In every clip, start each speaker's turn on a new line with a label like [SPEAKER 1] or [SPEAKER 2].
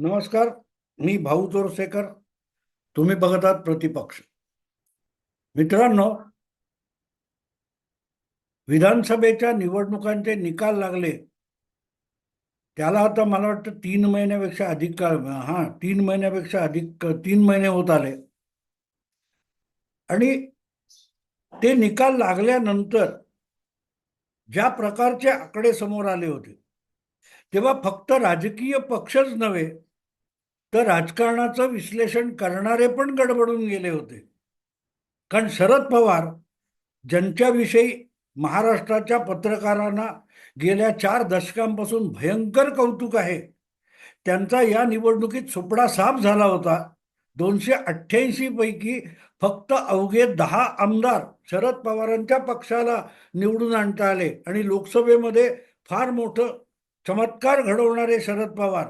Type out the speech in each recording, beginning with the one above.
[SPEAKER 1] नमस्कार मी भाऊ चोरसेकर तुम्ही बघत आहात प्रतिपक्ष. मित्रांनो विधानसभेच्या निवडणुकांचे निकाल लागले. त्याला आता मला वाटतं तीन महिन्यापेक्षा अधिक काळ हा तीन महिन्यापेक्षा अधिक तीन महिने होत आले. आणि ते निकाल लागल्यानंतर ज्या प्रकारचे आकडे समोर आले होते तेव्हा फक्त राजकीय पक्षच नव्हे तर राजकारणाचं विश्लेषण करणारे पण गडबडून गेले होते. कारण शरद पवार ज्यांच्याविषयी महाराष्ट्राच्या पत्रकारांना गेल्या चार दशकांपासून भयंकर कौतुक आहे त्यांचा या निवडणुकीत सुपडा साफ झाला होता. दोनशे अठ्ठ्याऐंशी पैकी फक्त अवघे दहा आमदार शरद पवारांच्या पक्षाला निवडून आणता आले आणि लोकसभेमध्ये फार मोठं चमत्कार घडवणारे शरद पवार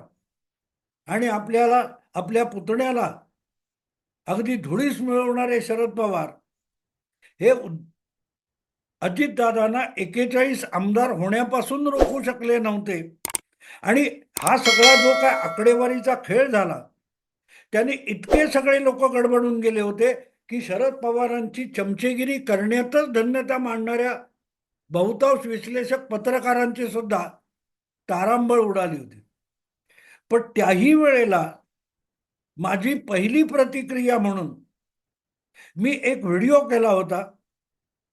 [SPEAKER 1] आणि आपल्याला आपल्या पुतण्याला अगदी धुळीस मिळवणारे शरद पवार हे अजितदादांना एकेचाळीस आमदार होण्यापासून रोखू शकले नव्हते. आणि हा सगळा जो काय आकडेवारीचा खेळ झाला त्याने इतके सगळे लोक गडबडून गेले होते की शरद पवारांची चमचेगिरी करण्यातच धन्यता मांडणाऱ्या बहुतांश विश्लेषक पत्रकारांची सुद्धा तारांबळ उडाली होती. पण त्याही वेळेला माझी पहिली प्रतिक्रिया म्हणून मी एक व्हिडिओ केला होता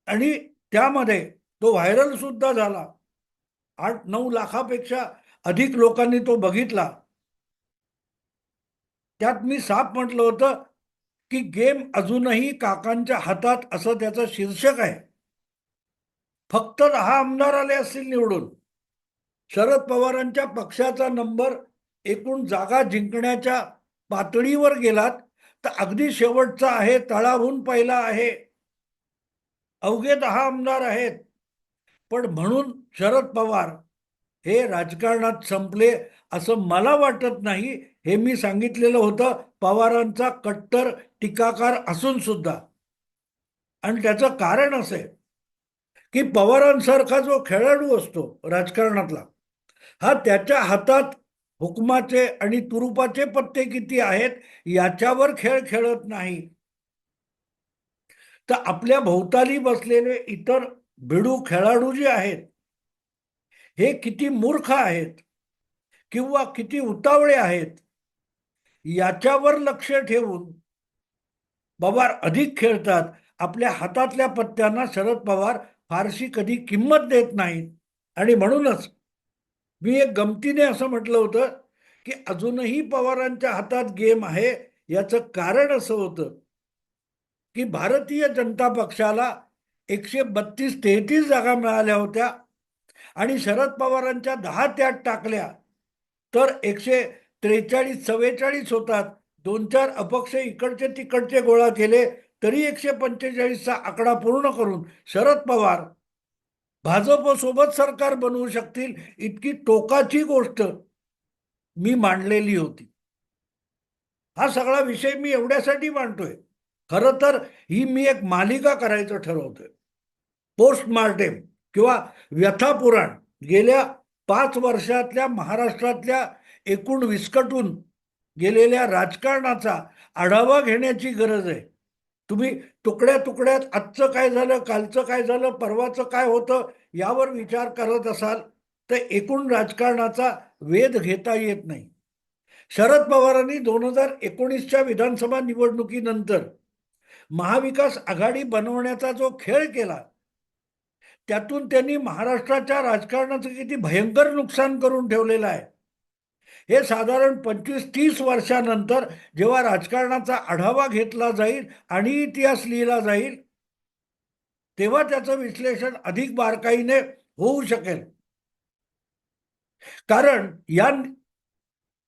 [SPEAKER 1] आणि त्यामध्ये तो व्हायरल सुद्धा झाला. आठ नऊ लाखापेक्षा अधिक लोकांनी तो बघितला. त्यात मी साफ म्हटलं होतं की गेम अजूनही काकांच्या हातात असं त्याचं शीर्षक आहे. फक्त दहा आमदार आले असतील निवडून. शरद पवारांच्या पक्षाचा नंबर एकूण जागा जिंकण्याच्या पातळीवर गेलात तर अगदी शेवटचा आहे तळाहून पहिला आहे. अवघे दहा आमदार आहेत. पण म्हणून शरद पवार हे राजकारणात संपले असं मला वाटत नाही हे मी सांगितलेलं होतं. पवारांचा कट्टर टीकाकार असून सुद्धा. आणि त्याचं कारण असं आहे की पवारांसारखा जो खेळाडू असतो राजकारणातला हा त्याच्या हातात हुकमाचे आणि तुरुपाचे पत्ते किती आहेत याच्यावर खेळ खेळत नाही. तर आपल्या भोवताली बसलेले इतर भिडू खेळाडू जे आहेत हे किती मूर्ख आहेत किंवा किती उतावळे आहेत याच्यावर लक्ष ठेवून पवार अधिक खेळतात. आपल्या हातातल्या पत्त्यांना शरद पवार फारशी कधी किंमत देत नाहीत. आणि म्हणूनच मी एक गमतीने असं म्हटलं होतं की अजूनही पवारांच्या हातात गेम आहे याचं कारण असं होतं की भारतीय जनता पक्षाला एकशे बत्तीस तेहतीस जागा मिळाल्या होत्या आणि शरद पवारांच्या दहा त्यात टाकल्या तर एकशे त्रेचाळीस चव्वेचाळीस होतात. दोन चार अपक्ष इकडचे तिकडचे गोळा केले तरी एकशे पंचेचाळीसचा आकडा पूर्ण करून शरद पवार भाजपसोबत सरकार बनवू शकतील इतकी टोकाची गोष्ट मी मांडलेली होती. हा सगळा विषय मी एवढ्यासाठी मांडतोय. खरं तर ही मी एक मालिका करायचं ठरवतोय. पोस्टमार्टेम किंवा व्यथापुराण गेल्या पाच वर्षातल्या महाराष्ट्रातल्या एकूण विस्कटून गेलेल्या राजकारणाचा आढावा घेण्याची गरज आहे. तुम्ही तुकड्या तुकड्यात आजचं काय झालं कालचं काय झालं परवाचं काय होतं यावर विचार करत असाल तर एकूण राजकारणाचा वेध घेता येत नाही. शरद पवारांनी दोन हजार एकोणीसच्या विधानसभा निवडणुकीनंतर महाविकास आघाडी बनवण्याचा जो खेळ केला त्यातून त्यांनी महाराष्ट्राच्या राजकारणाचं किती भयंकर नुकसान करून ठेवलेलं आहे. हे साधारण पंचवीस तीस वर्षानंतर जेव्हा राजकारणाचा आढावा घेतला जाईल आणि इतिहास लिहिला जाईल तेव्हा त्याचं विश्लेषण अधिक बारकाईने होऊ शकेल. कारण या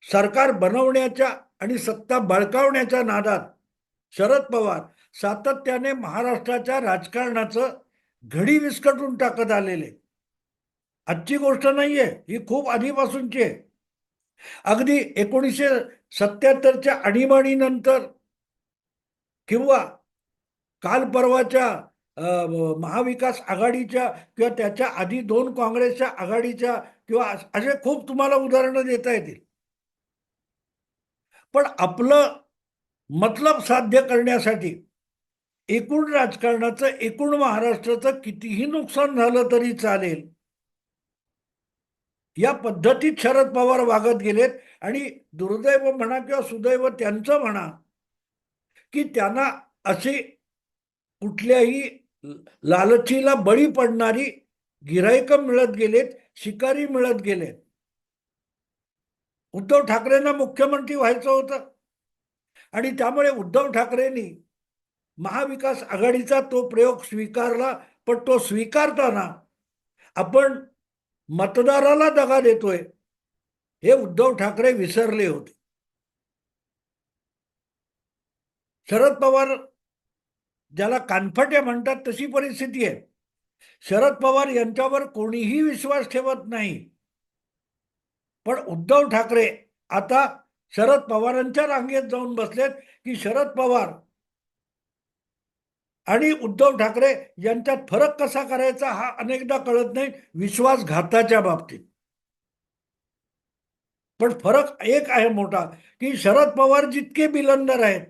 [SPEAKER 1] सरकार बनवण्याच्या आणि सत्ता बळकावण्याच्या नादात शरद पवार सातत्याने महाराष्ट्राच्या राजकारणाचं घडी विस्कटून टाकत आलेले आजची गोष्ट नाहीये ही खूप आधीपासूनची आहे. अगदी एकोणीसशे सत्याहत्तरच्या आणीबाणीनंतर किंवा काल परवाच्या महाविकास आघाडीच्या किंवा त्याच्या आधी दोन काँग्रेसच्या आघाडीच्या किंवा असे खूप तुम्हाला उदाहरणं देता येतील. पण आपलं मतलब साध्य करण्यासाठी एकूण राजकारणाचं एकूण महाराष्ट्राचं कितीही नुकसान झालं तरी चालेल. या पद्धतीत शरद पवार वागत गेलेत आणि दुर्दैव म्हणा किंवा सुदैव त्यांचं म्हणा की त्यांना असे कुठल्याही लालचीला बळी पडणारी गिरायकं मिळत गेलेत शिकारी मिळत गेलेत. उद्धव ठाकरेंना मुख्यमंत्री व्हायचं होतं. आणि त्यामुळे उद्धव ठाकरेंनी महाविकास आघाडीचा तो प्रयोग स्वीकारला पण तो स्वीकारताना आपण मतदाराला दगा देतोय. हे उद्धव ठाकरे विसरले होते. शरद पवार ज्याला कानफट्या म्हणतात तशी परिस्थिती आहे. शरद पवार यांच्यावर कोणीही विश्वास ठेवत नाही. पण उद्धव ठाकरे आता शरद पवारांच्या रांगेत जाऊन बसलेत की शरद पवार आणि उद्धव ठाकरे यांच्यात फरक कसा करायचा हा अनेकदा कळत नाही विश्वासघाताच्या बाबतीत. पण फरक एक आहे मोठा की शरद पवार जितके बिलंदर आहेत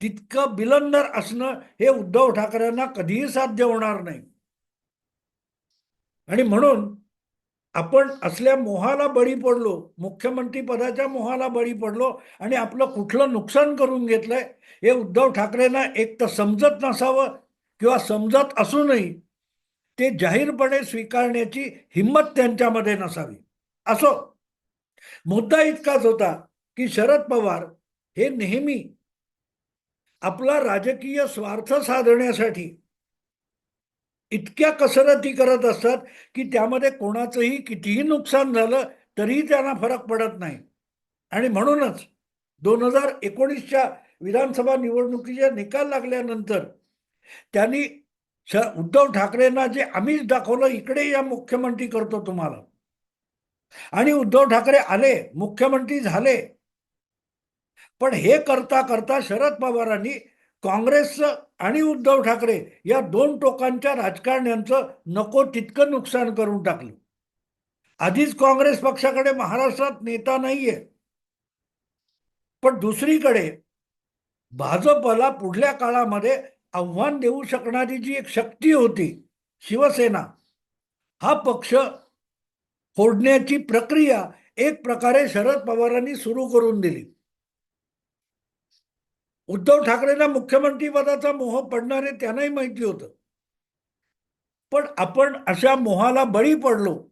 [SPEAKER 1] तितकं बिलंदर असणं हे उद्धव ठाकरेंना कधीही साध्य होणार नाही. आणि म्हणून आपण असल्या मोहाला बळी पडलो मुख्यमंत्री पदाच्या मोहाला बळी पडलो आणि आपलं कुठलं नुकसान करून घेतलंय हे उद्धव ठाकरेंना एक तर समजत नसावं किंवा समजत असूनही ते जाहीरपणे स्वीकारण्याची हिंमत त्यांच्यामध्ये नसावी. असो. मुद्दा इतकाच होता की शरद पवार हे नेहमी आपला राजकीय स्वार्थ साधण्यासाठी इतक्या कसरती करत असतात की त्यामध्ये कोणाचंही कितीही नुकसान झालं तरीही त्यांना फरक पडत नाही. आणि म्हणूनच दोन हजार एकोणीसच्या विधानसभा निवडणुकीचे निकाल लागल्यानंतर त्यांनी श उद्धव ठाकरेंना जे आम्हीच दाखवलं इकडे या मुख्यमंत्री करतो तुम्हाला. आणि उद्धव ठाकरे आले मुख्यमंत्री झाले. पण हे करता करता शरद पवारांनी काँग्रेसचं आणि उद्धव ठाकरे या दोन टोकांच्या राजकारण्यांचं नको तितकं नुकसान करून टाकलं. आधीच काँग्रेस पक्षाकडे महाराष्ट्रात नेता नाहीये. पण दुसरीकडे भाजपला पुढल्या काळामध्ये आव्हान देऊ शकणारी जी एक शक्ती होती शिवसेना हा पक्ष फोडण्याची प्रक्रिया एक प्रकारे शरद पवारांनी सुरू करून दिली. उद्धव ठाकरेंना मुख्यमंत्री पदाचा मोह पडणारे त्यांनाही माहिती होतं. पण आपण अशा मोहाला बळी पडलो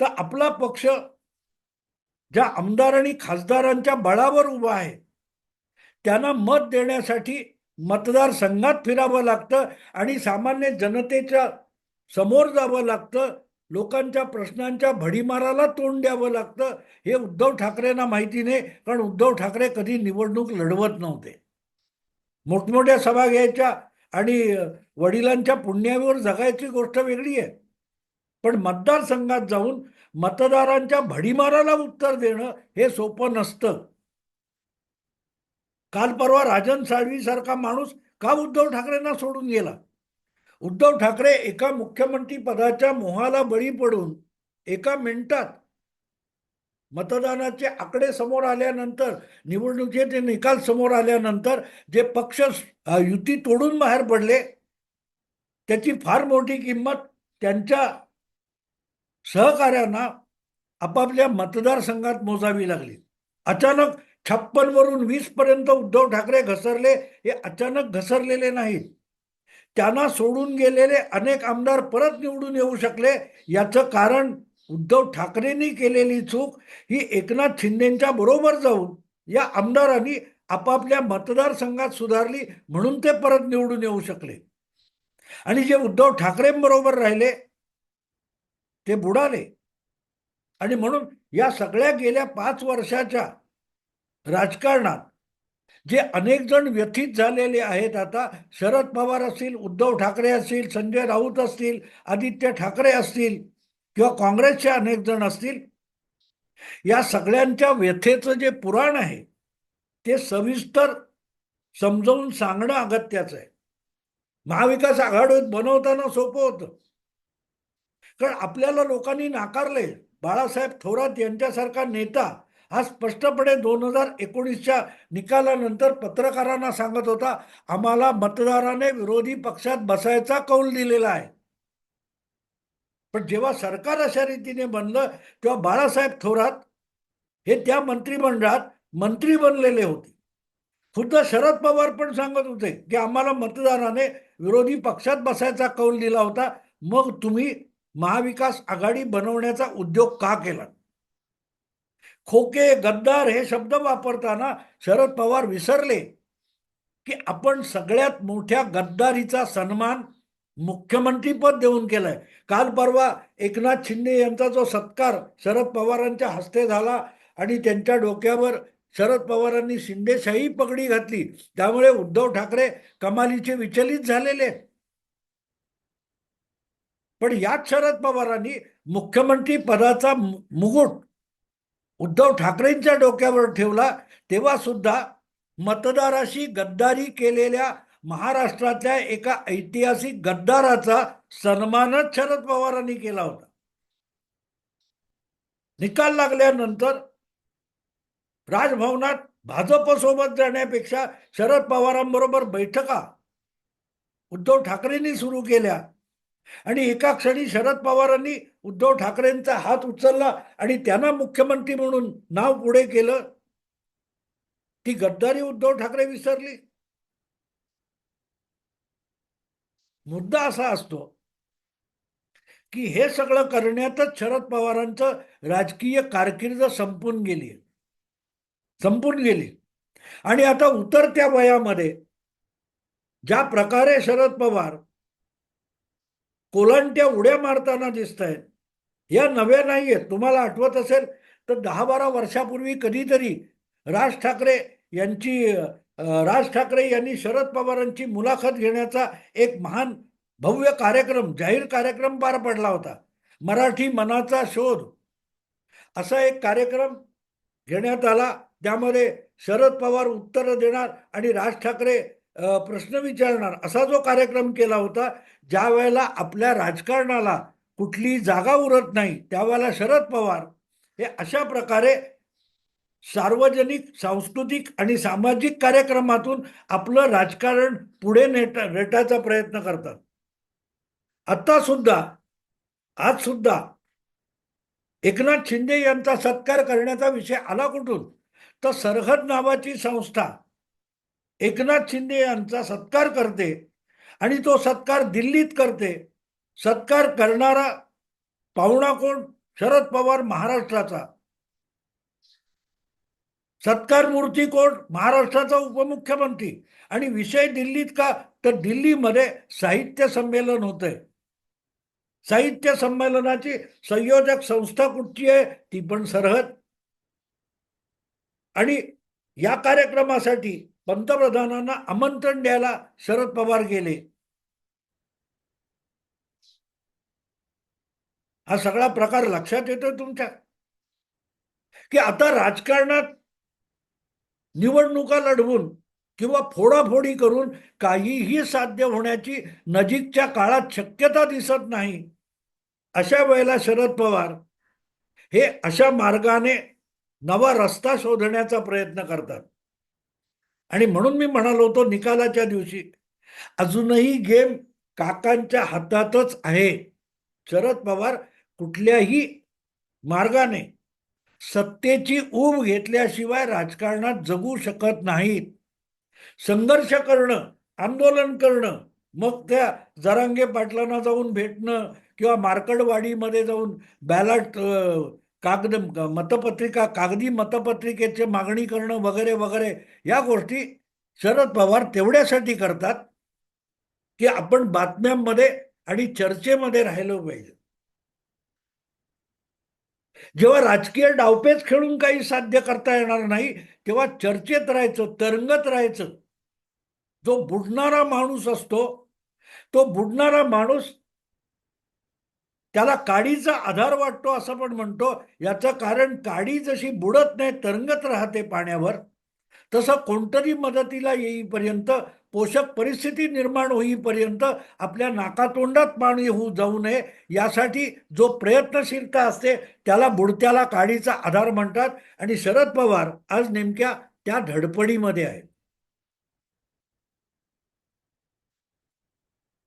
[SPEAKER 1] तर आपला पक्ष ज्या आमदार आणि खासदारांच्या बळावर उभा आहे त्यांना मत देण्यासाठी मतदारसंघात फिरावं लागतं आणि सामान्य जनतेच्या समोर जावं लागतं लोकांच्या प्रश्नांच्या भडीमाराला तोंड द्यावं लागतं हे उद्धव ठाकरेंना माहिती नाही कारण उद्धव ठाकरे कधी निवडणूक लढवत नव्हते. मोठमोठ्या सभा घ्यायच्या आणि वडिलांच्या पुण्यावर जगायची गोष्ट वेगळी आहे. पण मतदारसंघात जाऊन मतदारांच्या भडीमाराला उत्तर देणं हे सोपं नसतं. काल परवा राजन साळवी सारखा माणूस का उद्धव ठाकरेंना सोडून गेला? उद्धव ठाकरे एका मुख्यमंत्री पदाच्या मोहाला बळी पडून एका मिनिटात मतदानाचे आकडे समोर आल्यानंतर निवडणुकीचे निकाल समोर आल्यानंतर जे पक्ष युती तोडून बाहेर पडले त्याची फार मोठी किंमत त्यांच्या सहकाऱ्यांना आपापल्या मतदारसंघात मोजावी लागली. अचानक छप्पन वरून वीस पर्यंत उद्धव ठाकरे घसरले हे अचानक घसरलेले नाहीत. त्यांना सोडून गेलेले अनेक आमदार परत निवडून येऊ शकले याचं कारण उद्धव ठाकरेंनी केलेली चूक ही एकनाथ शिंदेच्या बरोबर जाऊन या आमदारांनी आपापल्या मतदारसंघात सुधारली म्हणून ते परत निवडून येऊ शकले. आणि जे उद्धव ठाकरेंबरोबर राहिले ते बुडाले. आणि म्हणून या सगळ्या गेल्या पाच वर्षाच्या राजकारणात जे अनेक जण व्यथित झालेले आहेत आता शरद पवार असतील उद्धव ठाकरे असतील संजय राऊत असतील आदित्य ठाकरे असतील किंवा काँग्रेसचे अनेक जण असतील या सगळ्यांच्या व्यथेचं जे पुराण आहे ते सविस्तर समजावून सांगणं अगत्याचं आहे. महाविकास आघाडीत बनवताना सोपं होतं. कारण आपल्याला लोकांनी नाकारले बाळासाहेब थोरात यांच्यासारखा नेता हा स्पष्टपणे दोन हजार एकोणीसच्या निकालानंतर पत्रकारांना सांगत होता आम्हाला मतदाराने विरोधी पक्षात बसायचा कौल दिलेला आहे. पण जेव्हा सरकार अशा रीतीने बनलं तेव्हा बाळासाहेब थोरात हे त्या मंत्रिमंडळात मंत्री बनलेले होते. खुद्द शरद पवार पण सांगत होते की आम्हाला मतदाराने विरोधी पक्षात बसायचा कौल दिला होता मग तुम्ही महाविकास आघाडी बनवण्याचा उद्योग का केला? खोके गद्दार हे शब्द वापरताना शरद पवार विसरले की आपण सगळ्यात मोठ्या गद्दारीचा सन्मान मुख्यमंत्रीपद देऊन केलंय. काल परवा एकनाथ शिंदे यांचा जो सत्कार शरद पवारांच्या हस्ते झाला आणि त्यांच्या डोक्यावर शरद पवारांनी शिंदेशाही पगडी घातली. त्यामुळे उद्धव ठाकरे कमालीचे विचलित झालेले पण याच शरद पवारांनी मुख्यमंत्री पदाचा मु- मुकुट उद्धव ठाकरेंच्या डोक्यावर ठेवला तेव्हा सुद्धा मतदाराशी गद्दारी केलेल्या महाराष्ट्रातल्या एका ऐतिहासिक गद्दाराचा सन्मानच शरद पवारांनी केला होता. निकाल लागल्यानंतर राजभवनात भाजपसोबत जाण्यापेक्षा शरद पवारांबरोबर बैठका उद्धव ठाकरेंनी सुरू केल्या आणि एका क्षणी शरद पवारांनी उद्धव ठाकरेंचा हात उचलला आणि त्यांना मुख्यमंत्री म्हणून नाव पुढे केलं. ती गद्दारी उद्धव ठाकरे विसरली. मुद्दा असा असतो की हे सगळं करण्यातच शरद पवारांचं राजकीय कारकीर्द संपून गेली संपून गेली. आणि आता उतरत्या वयामध्ये ज्या प्रकारे शरद पवार कोलांट्या उड्या मारताना दिसत आहेत या नव्या नाही आहेत. तुम्हाला आठवत असेल तर दहा बारा वर्षापूर्वी कधीतरी राज ठाकरे यांची राज ठाकरे यांनी शरद पवारांची मुलाखत घेण्याचा एक महान भव्य कार्यक्रम जाहीर कार्यक्रम पार पडला होता. मराठी मनाचा शोध. असा एक कार्यक्रम घेण्यात आला. त्यामध्ये शरद पवार उत्तर देणार आणि राज ठाकरे प्रश्न विचारणार असा जो कार्यक्रम केला होता ज्या वेळेला आपल्या राजकारणाला कुठली जागा उरत नाही त्यावेळेला शरद पवार हे अशा प्रकारे सार्वजनिक सांस्कृतिक आणि सामाजिक कार्यक्रमातून आपलं राजकारण पुढे नेट रेटायचा प्रयत्न करतात. आता सुद्धा आज सुद्धा एकनाथ शिंदे यांचा सत्कार करण्याचा विषय आला कुठून? तर सरहद नावाची संस्था एकनाथ शिंदे यांचा सत्कार करते आणि तो सत्कार दिल्लीत करते. सत्कार करणारा पाहुणा कोण? शरद पवार महाराष्ट्राचा. सत्कार मूर्ती कोण? महाराष्ट्राचा उपमुख्यमंत्री. आणि विषय दिल्लीत का? तर दिल्लीमध्ये साहित्य संमेलन होतंय. साहित्य संमेलनाची संयोजक संस्था कुठची आहे? ती पण सरहद. आणि या कार्यक्रमासाठी पंतप्रधानांना आमंत्रण द्यायला शरद पवार गेले. हा सगळा प्रकार लक्षात येतोय तुमच्या? की आता राजकारणात निवडणुका लढवून किंवा फोडाफोडी करून काहीही साध्य होण्याची नजीकच्या काळात शक्यता दिसत नाही अशा वेळेला शरद पवार हे अशा मार्गाने नवा रस्ता शोधण्याचा प्रयत्न करतात. आणि म्हणून मी म्हणालो होतो निकालाच्या दिवशी अजूनही गेम काकांच्या हातातच आहे. शरद पवार कुठल्याही मार्गाने सत्तेची ऊब घेतल्याशिवाय राजकारणात जगू शकत नाहीत. संघर्ष करणं आंदोलन करणं मग त्या जरांगे पाटलांना जाऊन भेटणं किंवा मार्कडवाडीमध्ये जाऊन बॅलट कागद मतपत्रिका कागदी मतपत्रिकेची मागणी करणं वगैरे वगैरे या गोष्टी शरद पवार तेवढ्यासाठी करतात की आपण बातम्यांमध्ये आणि चर्चेमध्ये राहिलो पाहिजे. जेव्हा राजकीय डावपेच खेळून काही साध्य करता येणार नाही तेव्हा चर्चेत राहायचं तरंगत राहायचं. जो बुडणारा माणूस असतो तो बुडणारा माणूस त्याला काडीचा आधार वाटतो असं पण म्हणतो. याचं कारण काडी जशी बुडत नाही तरंगत राहते पाण्यावर तसं कोणतरी मदतीला येईपर्यंत पोषक परिस्थिती निर्माण होईपर्यंत आपल्या नाकातोंडात पाणी होऊ जाऊ नये यासाठी जो प्रयत्नशीलता असते त्याला बुडत्याला काडीचा आधार म्हणतात. आणि शरद पवार आज नेमक्या त्या धडपडीमध्ये आहेत.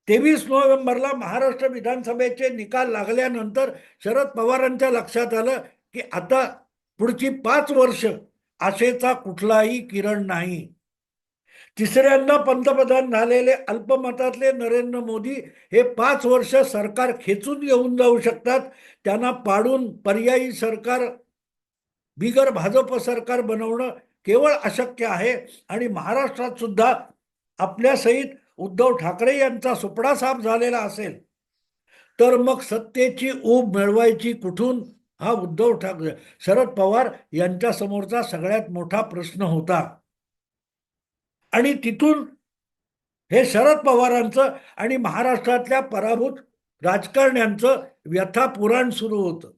[SPEAKER 1] तेवीस नोव्हेंबरला महाराष्ट्र विधानसभेचे निकाल लागल्यानंतर शरद पवारांच्या लक्षात आलं की आता पुढची पाच वर्ष आशेचा कुठलाही किरण नाही. तिसऱ्यांदा पंतप्रधान झालेले अल्पमतातले नरेंद्र मोदी हे पाच वर्ष सरकार खेचून घेऊन जाऊ शकतात. त्यांना पाडून पर्यायी सरकार बिगर भाजप सरकार बनवणं केवळ अशक्य आहे. आणि महाराष्ट्रात सुद्धा आपल्यासहित उद्धव ठाकरे यांचा सुपडा साफ झालेला असेल तर मग सत्तेची ऊब मिळवायची कुठून? हा उद्धव ठाकरे शरद पवार यांच्यासमोरचा सगळ्यात मोठा प्रश्न होता. आणि तिथून हे शरद पवारांचं आणि महाराष्ट्रातल्या पराभूत राजकारण्यांचं व्यथा पुराण सुरू होतं.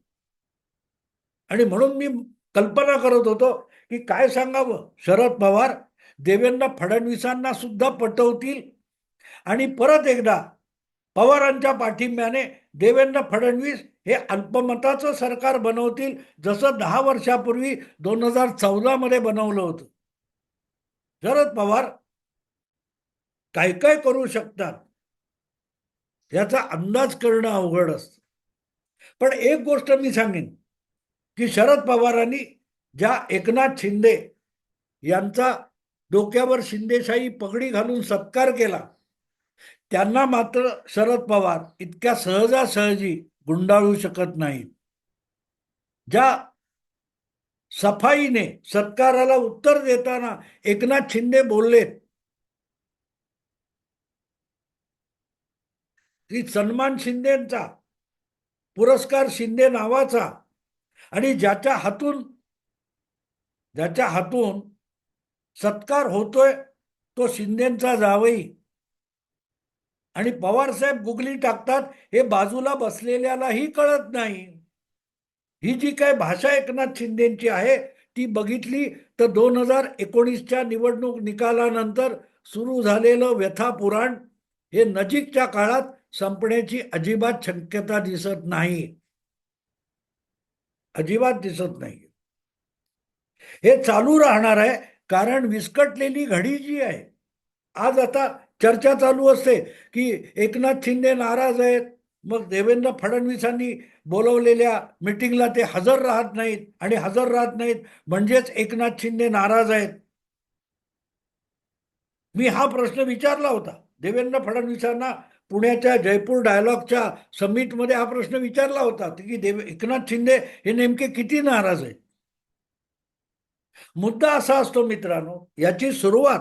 [SPEAKER 1] आणि म्हणून मी कल्पना करत होतो की काय सांगावं? शरद पवार देवेंद्र फडणवीसांना सुद्धा पटवतील आणि परत एकदा पवारांच्या पाठिंब्याने देवेंद्र फडणवीस हे अल्पमताचं सरकार बनवतील जसं दहा वर्षापूर्वी दोन हजार चौदामध्ये बनवलं होतं. शरद पवार काय काय करू शकतात याचा अंदाज करणं अवघड असत. पण एक गोष्ट मी सांगेन की शरद पवारांनी ज्या एकनाथ शिंदे यांचा डोक्यावर शिंदेशाही पगडी घालून सत्कार केला त्यांना मात्र शरद पवार इतक्या सहजासहजी गुंडाळू शकत नाहीत. ज्या सफाईने सत्काराला उत्तर देताना एकनाथ शिंदे बोललेत. की सन्मान शिंदेचा पुरस्कार शिंदे नावाचा आणि ज्याच्या हातून ज्याच्या हातून सत्कार होतोय तो शिंदेचा जावई. आणि पवारसाहेब गुगली टाकतात हे बाजूला बसलेल्यालाही कळत नाही. ही जी काय भाषा एकनाथ शिंदेची आहे ती बघितली तर दोन हजार एकोणीसच्या निवडणूक निकालानंतर सुरू झालेलं व्यथा पुराण हे नजीकच्या काळात संपण्याची अजिबात शक्यता दिसत नाही. अजिबात दिसत नाही. हे चालू राहणार आहे कारण विस्कटलेली घडी जी आहे आज आता चर्चा चालू असते की एकनाथ शिंदे नाराज आहेत मग देवेंद्र फडणवीसांनी बोलवलेल्या मिटिंगला ते हजर राहत नाहीत आणि हजर राहत नाहीत म्हणजेच एकनाथ शिंदे नाराज आहेत. मी हा प्रश्न विचारला होता. देवेंद्र फडणवीसांना पुण्याच्या जयपूर डायलॉगच्या समिटमध्ये हा प्रश्न विचारला होता की देव एकनाथ शिंदे हे नेमके किती नाराज आहेत? मुद्दा असा असतो मित्रांनो याची सुरुवात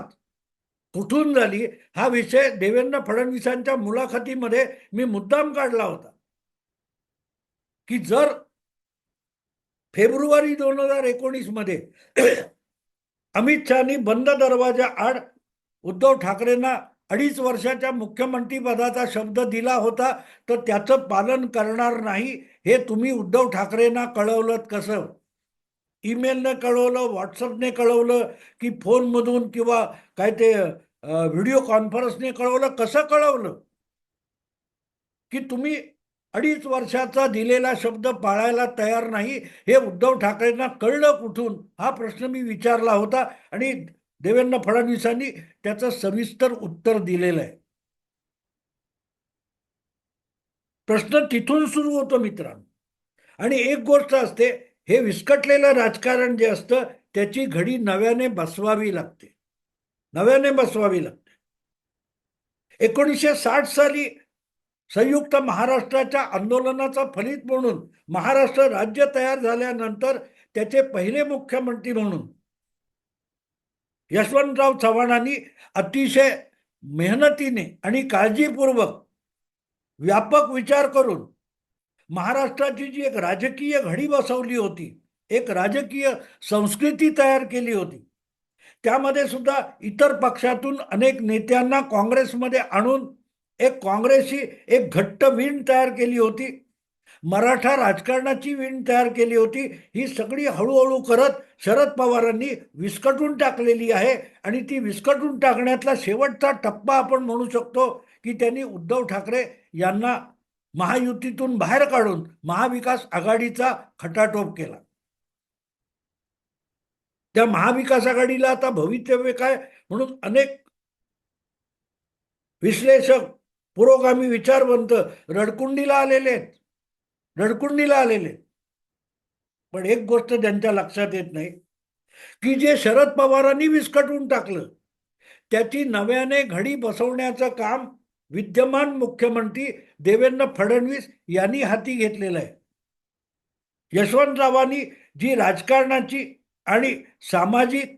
[SPEAKER 1] कुठून झाली. हा विषय देवेंद्र फडणवीसांच्या मुलाखतीमध्ये मी मुद्दाम काढला होता. की जर फेब्रुवारी दोन हजार एकोणीसमध्ये अमित शहानी बंद दरवाजा आड उद्धव ठाकरेंना अडीच वर्षाच्या मुख्यमंत्री पदाचा शब्द दिला होता तर त्याचं पालन करणार नाही हे तुम्ही उद्धव ठाकरेंना कळवलं कसं? ईमेलने कळवलं व्हॉट्सअपने कळवलं की फोनमधून किंवा काय ते व्हिडिओ कॉन्फरन्सने कळवलं. कसं कळवलं? की तुम्ही अडीच वर्षाचा दिलेला शब्द पाळायला तयार नाही हे उद्धव ठाकरेंना कळलं कुठून? हा प्रश्न मी विचारला होता आणि देवेंद्र फडणवीसांनी त्याचं सविस्तर उत्तर दिलेलं आहे. प्रश्न तिथून सुरू होतो मित्रांनो. आणि एक गोष्ट असते हे विस्कटलेलं राजकारण जे असतं त्याची घडी नव्याने बसवावी लागते. नव्याने बसवावी लागते. एकोणीसशे साठ साली संयुक्त महाराष्ट्राच्या आंदोलनाचा फलित म्हणून महाराष्ट्र राज्य तयार झाल्यानंतर त्याचे पहिले मुख्यमंत्री म्हणून यशवंतराव चव्हाणांनी अतिशय मेहनतीने आणि काळजीपूर्वक व्यापक विचार करून महाराष्ट्राची जी एक राजकीय घडी बसवली होती एक राजकीय संस्कृती तयार केली होती त्यामध्ये सुद्धा इतर पक्षातून अनेक नेत्यांना काँग्रेसमध्ये आणून एक काँग्रेसची एक घट्ट विण तयार केली होती मराठा राजकारणाची विण तयार केली होती ही सगळी हळूहळू करत शरद पवारांनी विस्कटून टाकलेली आहे आणि ती विस्कटून टाकण्यातला शेवटचा टप्पा आपण म्हणू शकतो की त्यांनी उद्धव ठाकरे यांना महायुतीतून बाहेर काढून महाविकास आघाडीचा खटाटोप केला त्या महाविकास आघाडीला आता भवितव्य काय म्हणून अनेक विश्लेषक पुरोगामी विचारवंत रडकुंडीला आलेले आहेत रडकुंडीला आलेले आहेत. पण एक गोष्ट त्यांच्या लक्षात येत नाही की जे शरद पवारांनी विस्कटून टाकलं त्याची नव्याने घडी बसवण्याचं काम विद्यमान मुख्यमंत्री देवेंद्र फडणवीस यांनी हाती घेतलेलं आहे. यशवंतरावांनी जी राजकारणाची आणि सामाजिक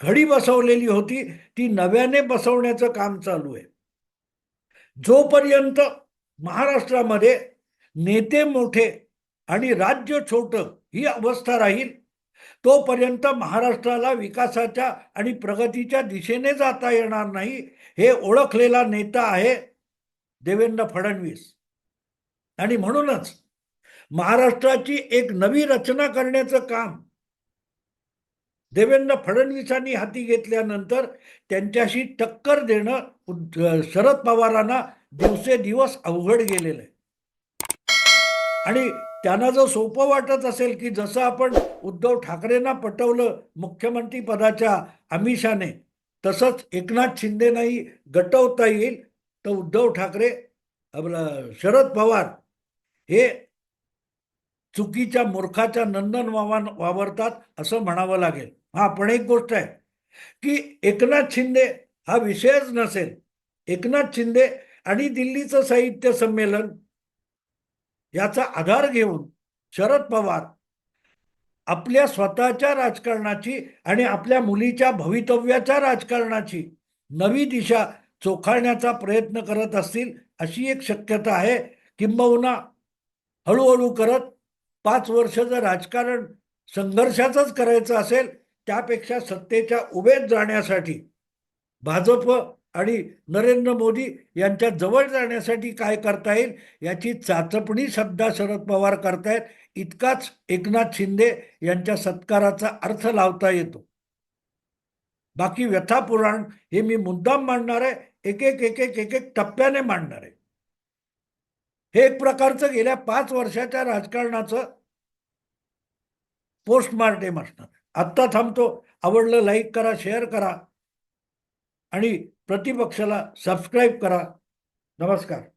[SPEAKER 1] घडी बसवलेली होती ती नव्याने बसवण्याचं काम चालू आहे. जोपर्यंत महाराष्ट्रामध्ये नेते मोठे आणि राज्य छोटं ही अवस्था राहील तोपर्यंत महाराष्ट्राला विकासाच्या आणि प्रगतीच्या दिशेने जाता येणार नाही हे ओळखलेला नेता आहे देवेंद्र फडणवीस. आणि म्हणूनच महाराष्ट्राची एक नवी रचना करण्याचं काम देवेंद्र फडणवीसांनी हाती घेतल्यानंतर त्यांच्याशी टक्कर देणं शरद पवारांना दिवसेदिवस अवघड गेलेलं आहे. आणि त्यांना जर सोपं वाटत असेल की जसं आपण उद्धव ठाकरेंना पटवलं मुख्यमंत्री पदाच्या आमिषाने तसंच एकनाथ शिंदेनाही गटवता येईल तर उद्धव ठाकरे आपलं शरद पवार हे चुकीच्या मूर्खाच्या नंदन वावन वावरतात असं म्हणावं लागेल. हा पण एक गोष्ट आहे की एकनाथ शिंदे हा विषयच नसेल. एकनाथ शिंदे आणि दिल्लीचं साहित्य संमेलन याचा आधार घेऊन शरद पवार आपल्या स्वतःच्या राजकारणाची आणि आपल्या मुलीच्या भवितव्याच्या राजकारणाची नवी दिशा चोखाळण्याचा प्रयत्न करत असतील अशी एक शक्यता आहे. किंबहुना हळूहळू करत पाच वर्ष जर राजकारण संघर्षाचंच करायचं असेल त्यापेक्षा सत्तेच्या उभेत जाण्यासाठी भाजप आणि नरेंद्र मोदी यांच्या जवळ जाण्यासाठी काय करता येईल याची चाचपणी सध्या शरद पवार करतायत. इतकाच एकनाथ शिंदे यांच्या सत्काराचा अर्थ लावता येतो. बाकी व्यथा पुराण हे मी मुद्दाम मांडणार आहे. एक एक एक एक एक एक टप्प्याने मांडणार आहे. हे एक प्रकारचं गेल्या पाच वर्षाच्या राजकारणाचं पोस्टमार्टेम असणार. आत्ता थांबतो. आवडलं लाईक करा शेअर करा. आणि प्रतिपक्षाला सबस्क्राईब करा. नमस्कार.